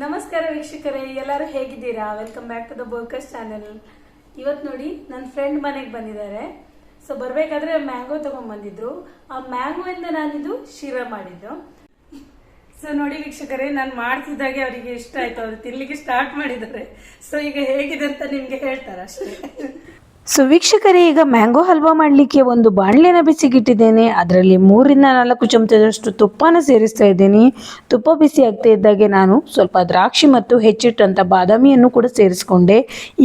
ನಮಸ್ಕಾರ ವೀಕ್ಷಕರೇ, ಎಲ್ಲರೂ ಹೇಗಿದ್ದೀರಾ? Welcome back to the Bokas channel ಇವತ್ತು ನೋಡಿ ನನ್ನ ಫ್ರೆಂಡ್ ಮನೆಗೆ ಬಂದಿದ್ದಾರೆ. ಸೊ ಬರಬೇಕಾದ್ರೆ ಮ್ಯಾಂಗೋ ತಗೊಂಡ್ಬಂದಿದ್ರು ಆ ಮ್ಯಾಂಗೋ ಇಂದ ನಾನಿದು ಶಿರಾ ಮಾಡಿದ್ದು. ಸೊ ನೋಡಿ ವೀಕ್ಷಕರೇ, ನಾನು ಮಾಡ್ತಿದ್ದಾಗೆ ಅವರಿಗೆ ಇಷ್ಟ ಆಯ್ತು. ಅವ್ರು ತಿನ್ಲಿಕ್ಕೆ ಸ್ಟಾರ್ಟ್ ಮಾಡಿದ್ದಾರೆ. ಸೊ ಈಗ ಹೇಗಿದೆ ಅಂತ ನಿಮ್ಗೆ ಹೇಳ್ತಾರೆ ಅಷ್ಟೇ ಸೊ ವೀಕ್ಷಕರೇ, ಈಗ ಮ್ಯಾಂಗೋ ಹಲ್ವಾ ಮಾಡಲಿಕ್ಕೆ ಒಂದು ಬಾಣಲೆನ ಬಿಸಿಗಿಟ್ಟಿದ್ದೇನೆ. ಅದರಲ್ಲಿ ಮೂರಿಂದ ನಾಲ್ಕು ಚಮಚದಷ್ಟು ತುಪ್ಪನ ಸೇರಿಸ್ತಾ ಇದ್ದೀನಿ. ತುಪ್ಪ ಬಿಸಿ ಆಗ್ತಾ ಇದ್ದಾಗೆ ನಾನು ಸ್ವಲ್ಪ ದ್ರಾಕ್ಷಿ ಮತ್ತು ಹೆಚ್ಚಿಟ್ಟಂಥ ಬಾದಾಮಿಯನ್ನು ಕೂಡ ಸೇರಿಸ್ಕೊಂಡೆ.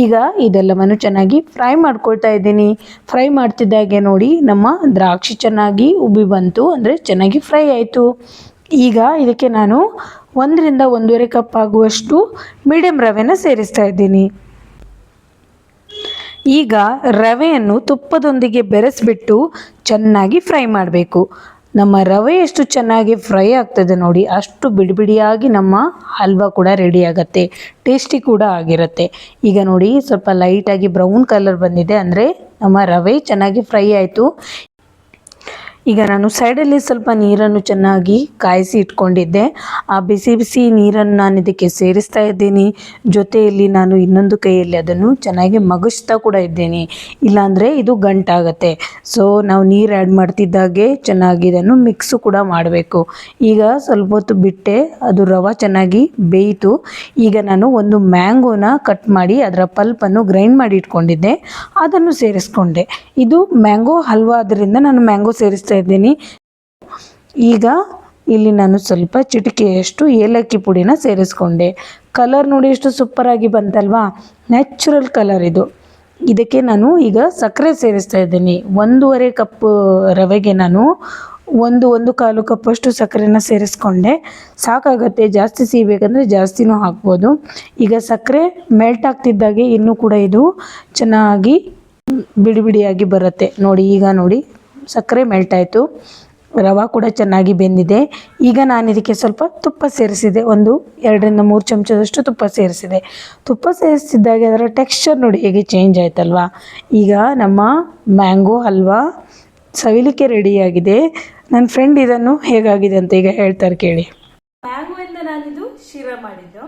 ಈಗ ಇದೆಲ್ಲವನ್ನು ಚೆನ್ನಾಗಿ ಫ್ರೈ ಮಾಡ್ಕೊಳ್ತಾ ಇದ್ದೀನಿ. ಫ್ರೈ ಮಾಡ್ತಿದ್ದಾಗೆ ನೋಡಿ ನಮ್ಮ ದ್ರಾಕ್ಷಿ ಚೆನ್ನಾಗಿ ಉಬ್ಬಿ ಬಂತು, ಅಂದರೆ ಚೆನ್ನಾಗಿ ಫ್ರೈ ಆಯಿತು. ಈಗ ಇದಕ್ಕೆ ನಾನು ಒಂದರಿಂದ ಒಂದೂವರೆ ಕಪ್ ಆಗುವಷ್ಟು ಮೀಡಿಯಂ ರವೆನ ಸೇರಿಸ್ತಾ ಇದ್ದೀನಿ. ಈಗ ರವೆಯನ್ನು ತುಪ್ಪದೊಂದಿಗೆ ಬೆರೆಸಿಬಿಟ್ಟು ಚೆನ್ನಾಗಿ ಫ್ರೈ ಮಾಡಬೇಕು. ನಮ್ಮ ರವೆ ಎಷ್ಟು ಚೆನ್ನಾಗಿ ಫ್ರೈ ಆಗ್ತದೆ ನೋಡಿ, ಅಷ್ಟು ಬಿಡಿಬಿಡಿಯಾಗಿ ನಮ್ಮ ಹಲ್ವಾ ಕೂಡ ರೆಡಿ ಆಗುತ್ತೆ ಟೇಸ್ಟಿ ಕೂಡ ಆಗಿರುತ್ತೆ. ಈಗ ನೋಡಿ, ಸ್ವಲ್ಪ ಲೈಟಾಗಿ ಬ್ರೌನ್ ಕಲರ್ ಬಂದಿದೆ ಅಂದರೆ ನಮ್ಮ ರವೆ ಚೆನ್ನಾಗಿ ಫ್ರೈ ಆಯಿತು. ಈಗ ನಾನು ಸೈಡಲ್ಲಿ ಸ್ವಲ್ಪ ನೀರನ್ನು ಚೆನ್ನಾಗಿ ಕಾಯಿಸಿ ಇಟ್ಕೊಂಡಿದ್ದೆ. ಆ ಬಿಸಿ ಬಿಸಿ ನೀರನ್ನು ನಾನು ಇದಕ್ಕೆ ಸೇರಿಸ್ತಾ ಇದ್ದೀನಿ. ಜೊತೆಯಲ್ಲಿ ನಾನು ಇನ್ನೊಂದು ಕೈಯಲ್ಲಿ ಅದನ್ನು ಚೆನ್ನಾಗಿ ಮಗಿಸ್ತಾ ಕೂಡ ಇದ್ದೇನೆ. ಇಲ್ಲಾಂದರೆ ಇದು ಗಂಟಾಗತ್ತೆ. ಸೊ ನಾವು ನೀರು ಆ್ಯಡ್ ಮಾಡ್ತಿದ್ದಾಗೆ ಚೆನ್ನಾಗಿ ಇದನ್ನು ಮಿಕ್ಸು ಕೂಡ ಮಾಡಬೇಕು. ಈಗ ಸ್ವಲ್ಪ ಹೊತ್ತು ಬಿಟ್ಟೆ, ಅದು ರವೆ ಚೆನ್ನಾಗಿ ಬೇಯಿತು. ಈಗ ನಾನು ಒಂದು ಮ್ಯಾಂಗೋನ ಕಟ್ ಮಾಡಿ ಅದರ ಪಲ್ಪನ್ನು ಗ್ರೈಂಡ್ ಮಾಡಿ ಇಟ್ಕೊಂಡಿದ್ದೆ. ಅದನ್ನು ಸೇರಿಸ್ಕೊಂಡೆ. ಇದು ಮ್ಯಾಂಗೋ ಹಲ್ವಾ ಆದ್ದರಿಂದ ನಾನು ಮ್ಯಾಂಗೋ ಸೇರಿಸ್ತಾ ಇದ್ದೀನಿ. ಈಗ ಇಲ್ಲಿ ನಾನು ಸ್ವಲ್ಪ ಚಿಟಿಕೆಯಷ್ಟು ಏಲಕ್ಕಿ ಪುಡಿನ ಸೇರಿಸ್ಕೊಂಡೆ. ಕಲರ್ ನೋಡಿ ಎಷ್ಟು ಸೂಪರಾಗಿ ಬಂತಲ್ವಾ? ನ್ಯಾಚುರಲ್ ಕಲರ್ ಇದು. ಇದಕ್ಕೆ ನಾನು ಈಗ ಸಕ್ಕರೆ ಸೇರಿಸ್ತಾ ಇದ್ದೀನಿ. ಒಂದೂವರೆ ಕಪ್ ರವೆಗೆ ನಾನು ಒಂದು ಒಂದು ಕಾಲು ಕಪ್ಪಷ್ಟು ಸಕ್ಕರೆನ ಸೇರಿಸ್ಕೊಂಡೆ. ಸಾಕಾಗತ್ತೆ, ಜಾಸ್ತಿ ಸಿಗಬೇಕಂದ್ರೆ ಜಾಸ್ತಿನೂ ಹಾಕ್ಬೋದು. ಈಗ ಸಕ್ಕರೆ ಮೆಲ್ಟ್ ಆಗ್ತಿದ್ದಾಗೆ ಇನ್ನೂ ಕೂಡ ಇದು ಚೆನ್ನಾಗಿ ಬಿಡಿ, ಬಿಡಿಯಾಗಿ ಬರುತ್ತೆ. ನೋಡಿ, ಈಗ ನೋಡಿ. ಸಕ್ಕರೆ ಮೆಲ್ಟ್ ಆಯಿತು ರವೆ ಕೂಡ ಚೆನ್ನಾಗಿ ಬೆಂದಿದೆ. ಈಗ ನಾನು ಇದಕ್ಕೆ ಸ್ವಲ್ಪ ತುಪ್ಪ ಸೇರಿಸಿದೆ. ಒಂದು ಎರಡರಿಂದ ಮೂರು ಚಮಚದಷ್ಟು ತುಪ್ಪ ಸೇರಿಸಿದೆ. ತುಪ್ಪ ಸೇರಿಸಿದ್ದಾಗೆ ಅದರ ಟೆಕ್ಸ್ಚರ್ ನೋಡಿ ಹೇಗೆ ಚೇಂಜ್ ಆಯ್ತಲ್ವಾ? ಈಗ ನಮ್ಮ ಮ್ಯಾಂಗೋ ಹಲ್ವಾ ಸವಿಲಿಕ್ಕೆ ರೆಡಿಯಾಗಿದೆ ನನ್ನ ಫ್ರೆಂಡ್ ಇದನ್ನು ಹೇಗಾಗಿದೆ ಅಂತ ಈಗ ಹೇಳ್ತಾರೆ ಕೇಳಿ. ಮ್ಯಾಂಗೋ ಇಂದ ನಾನಿದು ಶಿರ ಮಾಡಿದ್ದು.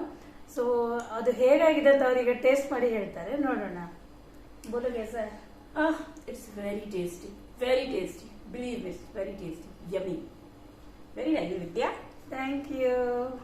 ಸೊ ಅದು ಹೇಗಾಗಿದೆ ಅಂತ ಅವರಿಗೆ ಟೇಸ್ಟ್ ಮಾಡಿ ಹೇಳ್ತಾರೆ. ನೋಡೋಣ. ಬೋಲೋಗೆ sir. It's very tasty. Very tasty. Believe me, very tasty. Yummy. Very nice, Vidya. Thank you.